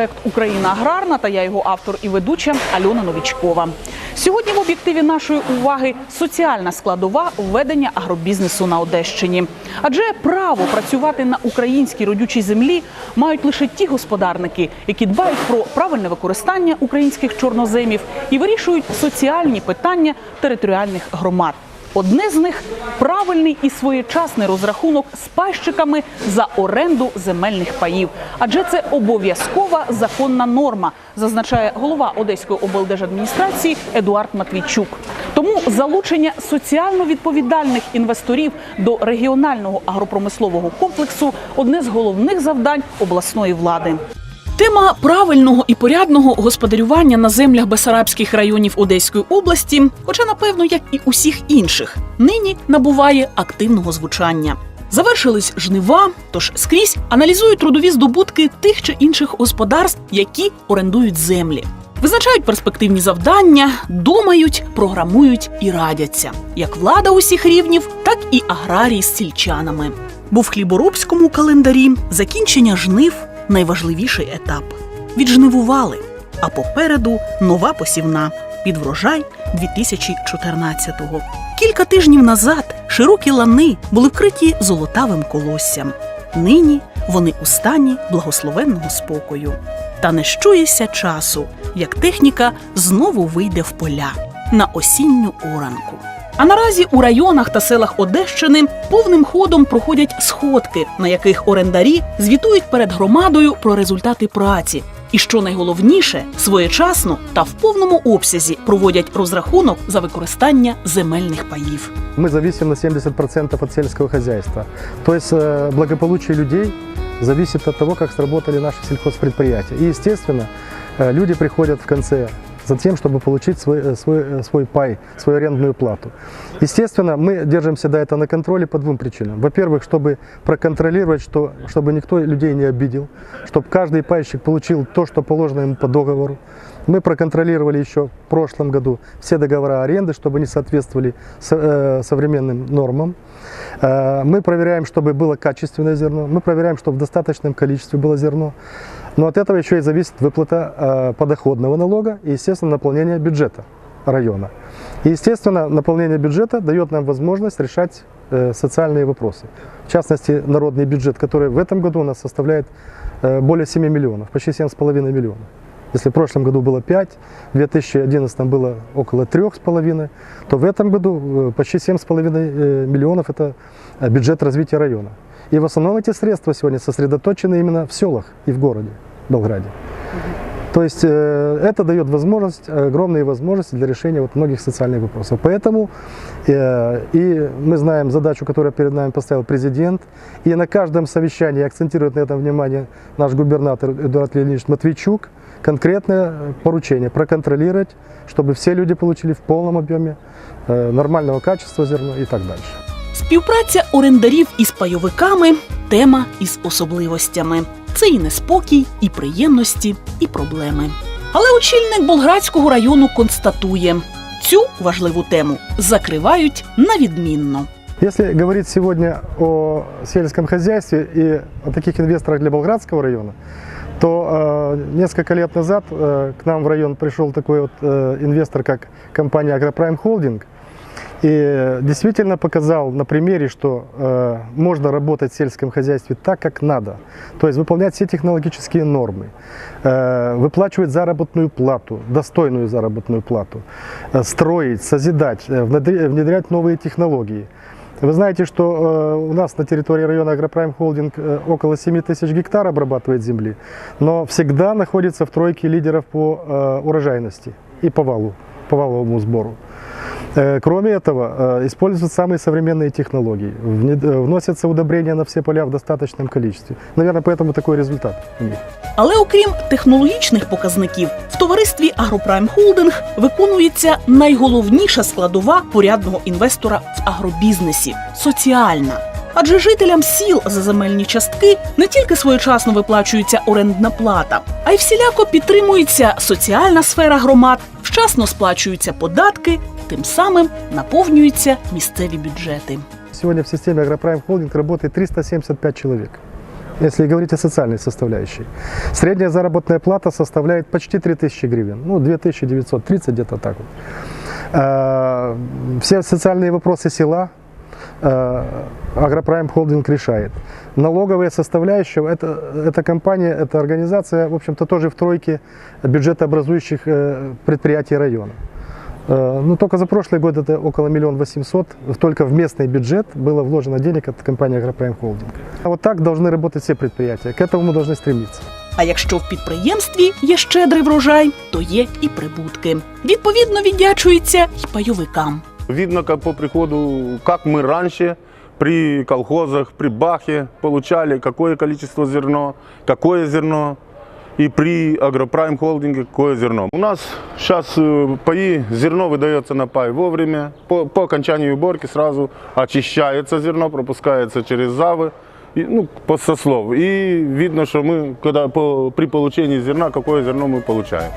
Телепроект Україна аграрна та я його автор і ведуча Альона Новічкова. Сьогодні в об'єктиві нашої уваги соціальна складова введення агробізнесу на Одещині. Адже право працювати на українській родючій землі мають лише ті господарники, які дбають про правильне використання українських чорноземів і вирішують соціальні питання територіальних громад. Одне з них правильний і своєчасний розрахунок з пайщиками за оренду земельних паїв, адже це обов'язкова законна норма, зазначає голова Одеської облдержадміністрації Едуард Матвійчук. Тому залучення соціально відповідальних інвесторів до регіонального агропромислового комплексу одне з головних завдань обласної влади. Тема правильного і порядного господарювання на землях Бесарабських районів Одеської області, хоча напевно, як і усіх інших, нині набуває активного звучання. Завершились жнива, тож скрізь аналізують трудові здобутки тих чи інших господарств, які орендують землі. Визначають перспективні завдання, думають, програмують і радяться як влада усіх рівнів, так і аграрії з сільчанами. Бо в хліборобському календарі закінчення жнив найважливіший етап. Віджнивували, а попереду нова посівна під врожай 2014-го. Кілька тижнів назад широкі лани були вкриті золотавим колоссям. Нині вони у стані благословенного спокою. Та не щується часу, як техніка знову вийде в поля на осінню оранку. А наразі у районах та селах Одещини повним ходом проходять сходки, на яких орендарі звітують перед громадою про результати праці. І що найголовніше, своєчасно та в повному обсязі проводять розрахунок за використання земельних паїв. Мы зависим на 70% от сельского хозяйства. То есть э, благополучие людей зависит от того, как сработали наши сельхозпредприятия. И, естественно, э, люди приходят в конце за тем, чтобы получить свой, э, свой, э, свой пай, свою арендную плату. Естественно, мы держим всегда это на контроле по двум причинам. Во-первых, чтобы проконтролировать, что, чтобы никто людей не обидел, чтобы каждый пайщик получил то, что положено ему по договору. Мы проконтролировали еще в прошлом году все договора аренды, чтобы они соответствовали со- э, современным нормам. Мы проверяем, чтобы было качественное зерно, мы проверяем, чтобы в достаточном количестве было зерно. Но от этого еще и зависит выплата э, подоходного налога и, естественно, наполнение бюджета района. И, естественно, наполнение бюджета дает нам возможность решать э, социальные вопросы. В частности, народный бюджет, который в этом году у нас составляет э, более 7 миллионов, почти 7,5 миллионов. Если в прошлом году было 5, в 2011 было около 3,5, то в этом году э, почти 7,5 э, миллионов – это э, бюджет развития района. И в основном эти средства сегодня сосредоточены именно в селах и в городе Белграде. То есть э, это дает возможность, огромные возможности для решения вот многих социальных вопросов. Поэтому э, и мы знаем задачу, которую перед нами поставил президент, и на каждом совещании акцентирует на этом внимание наш губернатор Эдуард Леонидович Матвейчук, конкретное э, поручение проконтролировать, чтобы все люди получили в полном объеме э, нормального качества зерна и так дальше. Співпраця орендарів із пайовиками тема із особливостями. Це і неспокій, і приємності, і проблеми. Але очільник Болградського району констатує, цю важливу тему закривають на відмінно. Если говорить сегодня о сельском хозяйстве и о таких инвесторах для Болградского района, то э, несколько лет назад э, к нам в район пришел такой вот э, инвестор, как компания Агропрайм Холдинг, И действительно показал на примере, что э, можно работать в сельском хозяйстве так, как надо. То есть выполнять все технологические нормы, э, выплачивать заработную плату, достойную заработную плату, э, строить, созидать, э, внедрять новые технологии. Вы знаете, что э, у нас на территории района Агропрайм Холдинг э, около 7 тысяч гектар обрабатывает земли, но всегда находится в тройке лидеров по э, урожайности и по валу, по валовому сбору. Э, Кроме этого, э, используются самые современные технологии. Внед- э, Вносятся удобрения на все поля в достаточном количестве. Наверное, поэтому такой результат у них. Але окрім технологічних показників, в товаристві Агропрайм Холдинг виконується найголовніша складова порядного інвестора в агробізнесі соціальна. Адже жителям сіл за земельні частки не тільки своєчасно виплачується орендна плата, а й всіляко підтримується соціальна сфера громад, вчасно сплачуються податки, тим самим наповнюються місцеві бюджети. Сегодня в системе Агропрайм Холдинг работает 375 человек. если говорить о социальной составляющей. Средняя заработная плата составляет почти 3000 гривен, ну 2930 где-то так вот. Э, Все социальные вопросы села э, Агропрайм Холдинг решает. Налоговая составляющая, это, эта компания, эта организация, в общем-то, тоже в тройке бюджетообразующих э, предприятий района. Э, Ну, только за прошлый год это около миллион восемьсот, только в местный бюджет было вложено денег от компании Агропрайм Холдинг. А вот так должны работать все предприятия, к этому мы должны стремиться. А якщо в підприємстві є щедрий врожай, то є і прибутки. Відповідно, віддячується й пайовикам. Видно, как по приходу, как мы раньше при колхозах, при Бахе получали какое количество зерно, какое зерно, и при Агропрайм холдинге какое зерно. У нас сейчас паи, зерно выдается на пай вовремя, по, по окончании уборки сразу очищается зерно, пропускается через завы, и, ну, по сослов. И видно, что мы, когда по, при получении зерна, какое зерно мы получаем.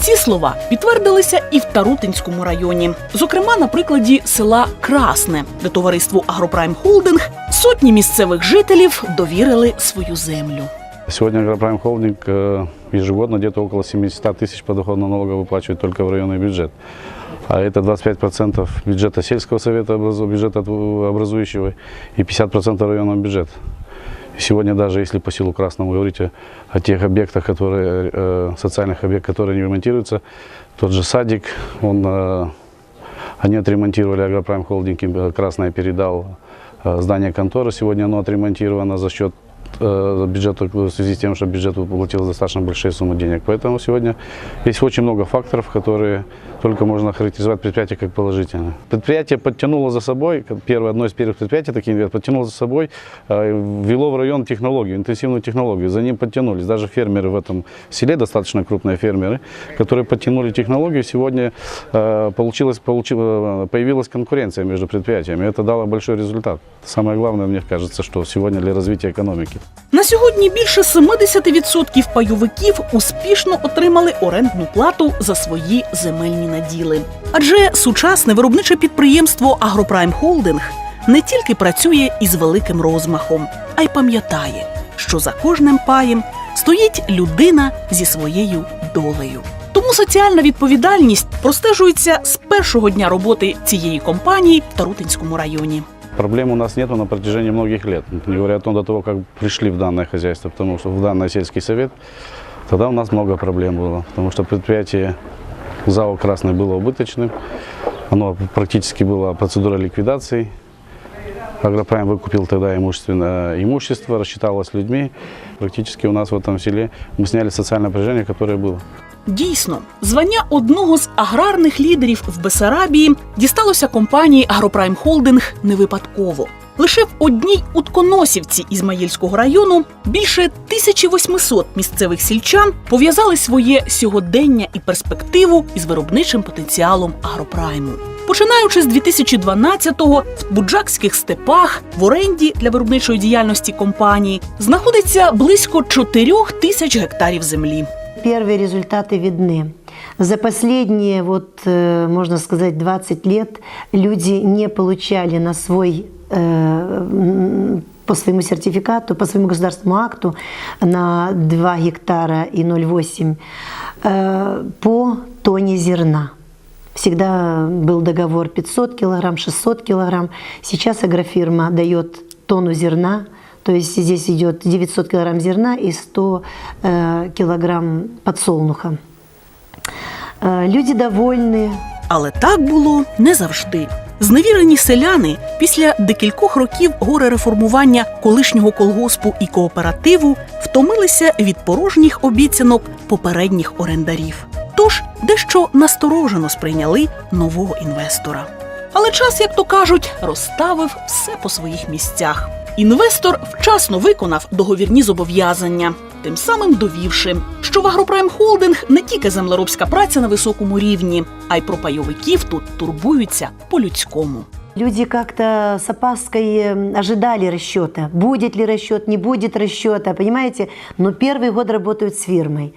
Ці слова підтвердилися і в Тарутинському районі, зокрема на прикладі села Красне, де товариству Агропрайм Холдинг сотні місцевих жителів довірили свою землю. Сегодня Агропрайм Холдинг э, ежегодно где-то около 700 тысяч подоходного налога выплачивает только в районный бюджет. А это 25% бюджета сельского совета, бюджета образующего и 50% районного бюджета. Сегодня даже если по селу Красному говорить о, тех объектах, которые, э, социальных объектах, которые не ремонтируются, тот же садик, он, э, они отремонтировали, Агропрайм Холдинг э, Красное передал здание конторы, сегодня оно отремонтировано за счет э, бюджета в связи с тем, что бюджет выплатил достаточно большие суммы денег. Поэтому сегодня есть очень много факторов, которые только можно характеризовать предприятие как положительное. Предприятие подтянуло за собой, как первое, одно из первых предприятий, таких говорят, подтянуло за собой, э, ввело в район технологию, интенсивную технологию. За ним подтянулись. Даже фермеры в этом селе, достаточно крупные фермеры, которые подтянули технологию. Сегодня э, получилось, получило, появилась конкуренция между предприятиями. Это дало большой результат. Самое главное, мне кажется, что сегодня для развития экономики. На сьогодні більше 70% пайовиків успішно отримали орендну плату за свої земельні наділи. Адже сучасне виробниче підприємство Агропрайм Холдинг не тільки працює із великим розмахом, а й пам'ятає, що за кожним паєм стоїть людина зі своєю долею. Тому соціальна відповідальність простежується з першого дня роботи цієї компанії в Тарутинському районі. Проблем у нас нету на протяжении многих лет. Не говоря о том, до того, как пришли в данное хозяйство, потому что в данный сельский совет, тогда у нас много проблем было. Потому что предприятие ЗАО «Красный» было убыточным. Оно практически была процедура ликвидации. Агропрайм выкупил тогда имущественное имущество, рассчиталось с людьми. Практически у нас в этом селе мы сняли социальное напряжение, которое было. Дійсно, звання одного з аграрних лідерів в Бесарабії дісталося компанії Агропрайм Холдинг не випадково. Лише в одній утконосівці Ізмаїльського району більше 1800 місцевих сільчан пов'язали своє сьогодення і перспективу із виробничим потенціалом агропрайму. Починаючи з 2012-го в буджакських степах в оренді для виробничої діяльності компанії знаходиться близько 4 тисяч гектарів землі. Первые результаты видны. За последние, вот, э, можно сказать, 20 лет люди не получали на свой э, м, по своему сертификату, по своему государственному акту на 2 гектара и 0,8 э, по тоне зерна. Всегда был договор 500 килограмм, 600 килограмм. Сейчас агрофирма дает тонну зерна, то есть здесь идет 900 килограмм зерна и 100 э, килограмм подсолнуха. Э, люди довольны, Але так було не завжди. Зневірені селяни після декількох років горе реформування колишнього колгоспу і кооперативу втомилися від порожніх обіцянок попередніх орендарів. Тож дещо насторожено сприйняли нового інвестора. Але час, як то кажуть, розставив все по своїх місцях. Інвестор вчасно виконав договірні зобов'язання, тим самим довівши, що в Агропрайм Холдинг не тільки землеробська праця на високому рівні, а й про пайовиків тут турбуються по-людському. Люди как-то с опаской э, ожидали расчета. Будет ли расчет, не будет расчета, понимаете? Но первый год работают с фирмой.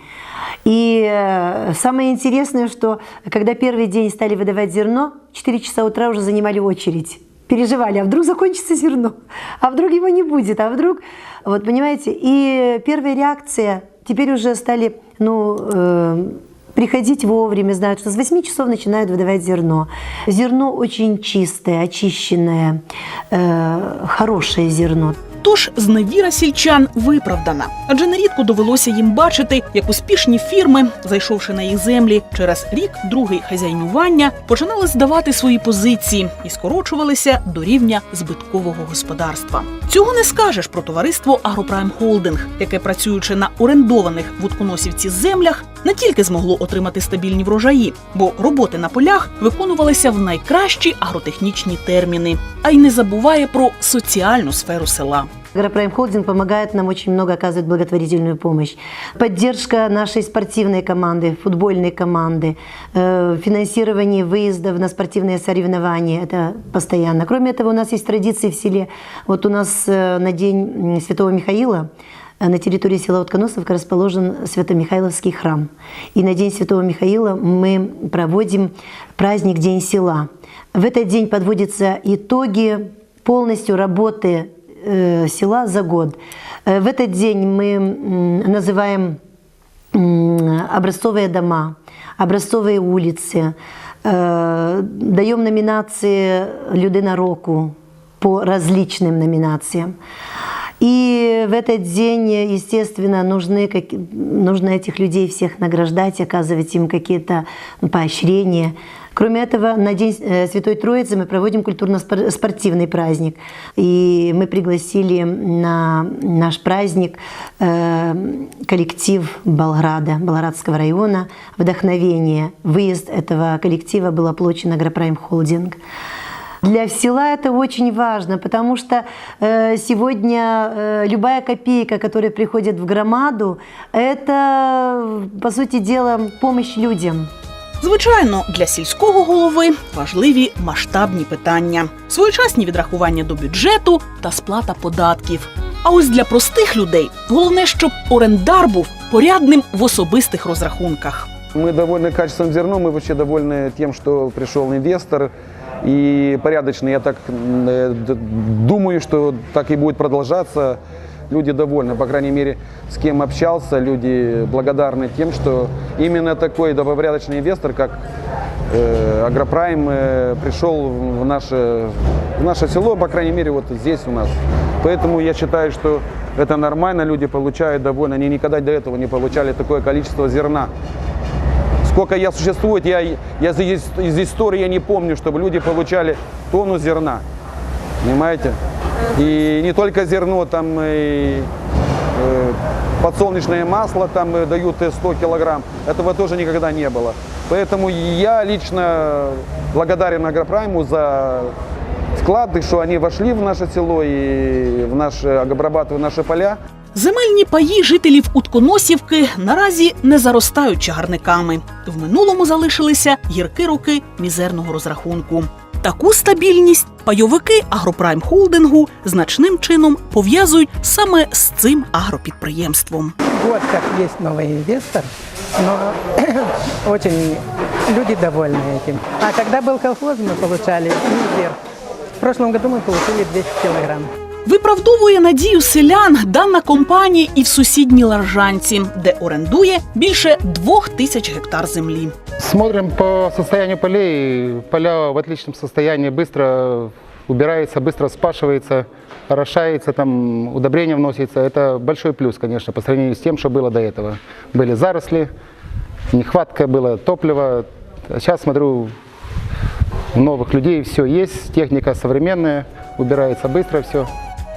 И э, самое интересное, что когда первый день стали выдавать зерно, 4 часа утра уже занимали очередь. переживали, а вдруг закончится зерно, а вдруг его не будет, а вдруг, вот понимаете, и первая реакция, теперь уже стали, ну, э, приходить вовремя, знают, что с 8 часов начинают выдавать зерно. Зерно очень чистое, очищенное, э, хорошее зерно. Тож зневіра сільчан виправдана, адже нерідко довелося їм бачити, як успішні фірми, зайшовши на їх землі, через рік другий хазяйнування, починали здавати свої позиції і скорочувалися до рівня збиткового господарства. Цього не скажеш про товариство Агропрайм Холдинг, яке працюючи на орендованих в утконосівці землях, не тільки змогло отримати стабільні врожаї, бо роботи на полях виконувалися в найкращі агротехнічні терміни, а й не забуває про соціальну сферу села. Агропрайм Холдинг помогает нам очень много, оказывает благотворительную помощь. Поддержка нашей спортивной команды, футбольной команды, э, финансирование выездов на спортивные соревнования, это постоянно. Кроме этого, у нас есть традиции в селе. Вот у нас э, на День Святого Михаила э, на территории села Утконосовка расположен Свято-Михайловский храм. И на День Святого Михаила мы проводим праздник День села. В этот день подводятся итоги полностью работы села за год. Э, В этот день мы м, называем м, образцовые дома, образцовые улицы, э, даем номинации «Людина року» по различным номинациям. И в этот день, естественно, нужны, как- нужно этих людей всех награждать, оказывать им какие-то поощрения. Кроме этого, на День э, Святой Троицы мы проводим культурно-спортивный праздник. И мы пригласили на наш праздник э, коллектив Болграда, Болградского района «Вдохновение». Выезд этого коллектива был оплачен Агропрайм Холдинг. Для села это очень важно, потому что э, сегодня э, любая копейка, которая приходит в громаду, это, по сути дела, помощь людям. Звичайно, для сільського голови важливі масштабні питання, своєчасні відрахування до бюджету та сплата податків. А ось для простих людей головне, щоб орендар був порядним в особистих розрахунках. Мы довольны качеством зерна, мы вообще довольны тем, что пришел инвестор и порядочный. Я так э, д- думаю, что так и будет продолжаться. Люди довольны, по крайней мере, с кем общался, люди благодарны тем, что именно такой добропорядочный инвестор, как э, Агропрайм, э, пришел в наше, в наше село, по крайней мере, вот здесь у нас. Поэтому я считаю, что это нормально, люди получают довольно. Они никогда до этого не получали такое количество зерна. Сколько я существует, я, я из, из истории я не помню, чтобы люди получали тонну зерна. Понимаете? И не только зерно, там и э, подсолнечное масло там э, дают э, 100 килограмм. Этого тоже никогда не было. Поэтому я лично благодарен Агропрайму за вклад, и что они вошли в наше село и в наши, обрабатывают наши поля. Земельні паї жителів Утконосівки наразі не заростають чагарниками. В минулому залишилися гірки роки мізерного розрахунку. Таку стабільність пайовики Агропрайм Холдингу значним чином пов'язують саме з цим агропідприємством. год как есть новый инвестор, но очень люди довольны этим. А когда был колхоз, мы получали мизер. В прошлом году мы получили 200 килограмм. Виправдовує надію селян дана компанія і в сусідній Ларжанці, де орендує більше двох тисяч гектар землі. Смотрим по состоянию полей. Поля в отличном состоянии, быстро убирается, быстро спашивается, орошается, там удобрения вносятся. Это большой плюс, конечно, по сравнению с тем, что было до этого. Были заросли, нехватка было топлива. А Сейчас смотрю, у новых людей все есть, техника современная, убирается быстро все.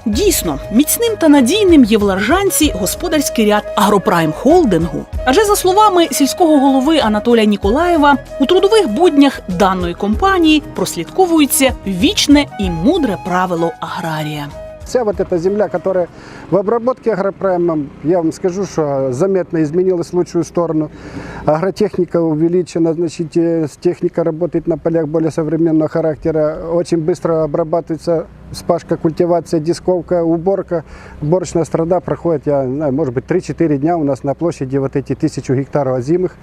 Дійсно, міцним та надійним є в Ларжанці господарський ряд Агропрайм Холдингу. Адже за словами сільського голови Анатолія Ніколаєва, у трудових буднях даної компанії прослідковується вічне і мудре правило аграрія. Вся вот земля, которая в обработке агропраймом, я вам скажу, что заметно изменилась в лучшую сторону. Агротехника увеличена, значит, э, техника работает на полях более современного характера. Очень быстро обрабатывается спашка, культивация, дисковка, уборка. Уборочная страда проходит, я не знаю, может быть, 3-4 дня у нас на площади вот эти тысячу гектаров озимых,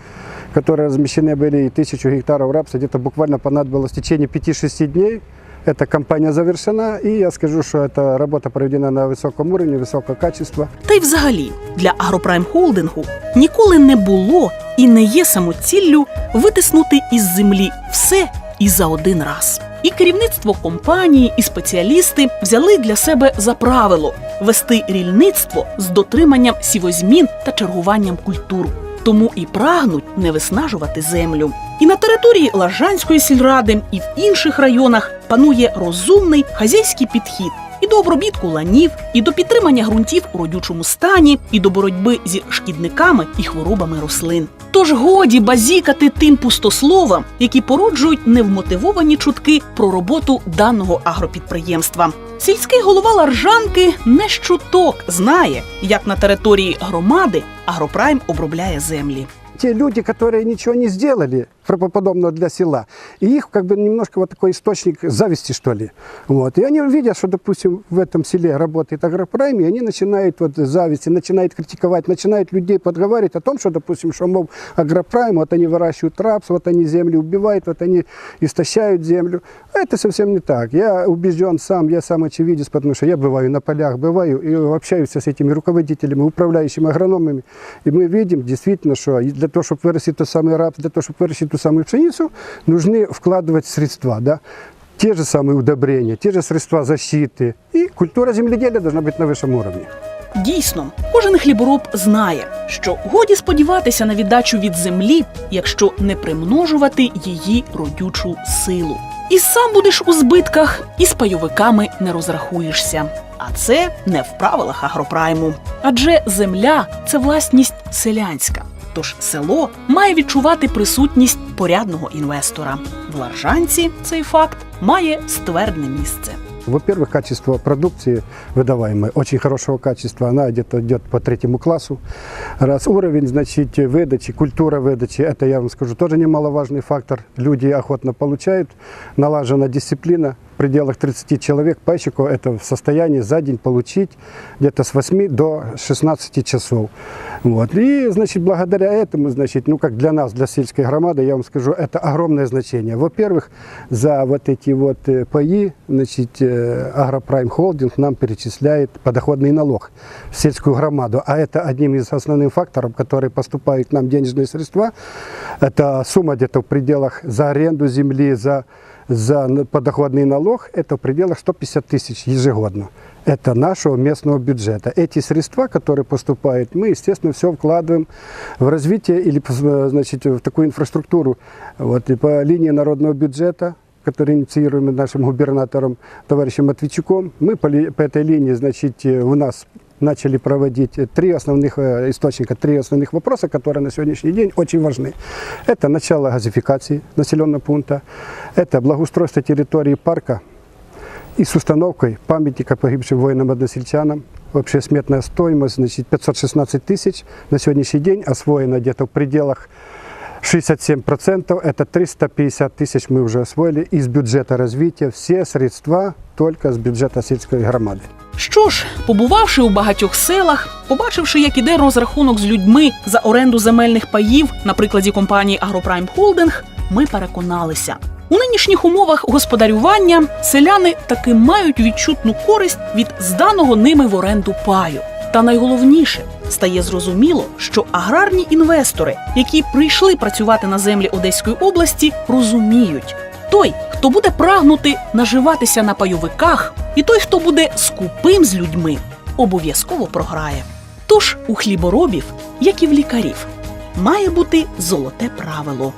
которые размещены были, и тысячу гектаров рапса. Где-то буквально понадобилось в течение 5-6 дней Эта кампания завершена, и я скажу, что эта работа проведена на высоком уровне, высокого качества. Та й взагалі для Агропрайм Холдингу ніколи не було і не є самоціллю витиснути із землі все і за один раз. І керівництво компанії, і спеціалісти взяли для себе за правило вести рільництво з дотриманням сівозмін та чергуванням культур. Тому і прагнуть не виснажувати землю. І на території Лажанської сільради, і в інших районах панує розумний хазяйський підхід і до обробітку ланів, і до підтримання ґрунтів у родючому стані, і до боротьби зі шкідниками і хворобами рослин. Тож годі базікати тим пустословам, які породжують невмотивовані чутки про роботу даного агропідприємства. Сільський голова Ларжанки не з чуток знає, як на території громади Агропрайм обробляє землі. Те люди, которые ничего не сделали правоподобного для села, и их как бы немножко вот такой источник зависти, что ли. Вот. И они видят, что, допустим, в этом селе работает агропрайм, и они начинают вот зависти, начинают критиковать, начинают людей подговаривать о том, что, допустим, что, мол, агропрайм, вот они выращивают рапс, вот они землю убивают, вот они истощают землю. А это совсем не так. Я убежден сам, я сам очевидец, потому что я бываю на полях, бываю и общаюсь с этими руководителями, управляющими агрономами, и мы видим действительно, что для того, чтобы вырастить тот самый рапс, для того, чтобы вырастить ту самую пшеницу, нужны вкладывать средства, да, те же самые удобрения, те же средства защиты. И культура земледелия должна быть на высшем уровне. Дійсно, кожен хлібороб знає, що годі сподіватися на віддачу від землі, якщо не примножувати її родючу силу. І сам будеш у збитках, і з пайовиками не розрахуєшся. А це не в правилах агропрайму. Адже земля це власність селянська. Тож село має відчувати присутність порядного інвестора. В Ларжанці цей факт має ствердне місце. Во-первых, качество продукции выдаваемой очень хорошего качества, она где-то идет по третьему классу. Раз уровень, значит, выдачи, культура выдачи, это, я вам скажу, тоже немаловажный фактор. Люди охотно получают, налажена дисциплина, в пределах 30 человек пайщику это в состоянии за день получить где-то с 8 до 16 часов. Вот. И, значит, благодаря этому, значит, ну, как для нас, для сельской громады, я вам скажу, это огромное значение. Во-первых, за вот эти вот э, паи, значит, э, Агропрайм Холдинг нам перечисляет подоходный налог в сельскую громаду. А это одним из основных факторов, которые поступают к нам денежные средства. Это сумма где-то в пределах за аренду земли, за за подоходный налог это в пределах 150 тысяч ежегодно. Это нашего местного бюджета. Эти средства, которые поступают, мы, естественно, все вкладываем в развитие или значит, в такую инфраструктуру. Вот, и по линии народного бюджета, который инициируем нашим губернатором, товарищем Матвейчуком, мы по, по этой линии, значит, э, у нас начали проводить три основных э, источника, три основных вопроса, которые на сегодняшний день очень важны. Это начало газификации населенного пункта, это благоустройство территории парка и с установкой памятника погибшим воинам-односельчанам. Вообще сметная стоимость значит, 516 тысяч. На сегодняшний день освоено где-то в пределах 67%. Это 350 тысяч мы уже освоили из бюджета развития. Все средства только с бюджета сельской громады. Що ж, побувавши у багатьох селах, побачивши, як іде розрахунок з людьми за оренду земельних паїв на прикладі компанії Агропрайм Холдинг, ми переконалися. У нинішніх умовах господарювання селяни таки мають відчутну користь від зданого ними в оренду паю. Та найголовніше стає зрозуміло, що аграрні інвестори, які прийшли працювати на землі Одеської області, розуміють, той, хто буде прагнути наживатися на пайовиках, і той, хто буде скупим з людьми, обов'язково програє. Тож у хліборобів, як і в лікарів, має бути золоте правило: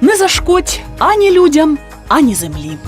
не зашкодь ані людям, ані землі.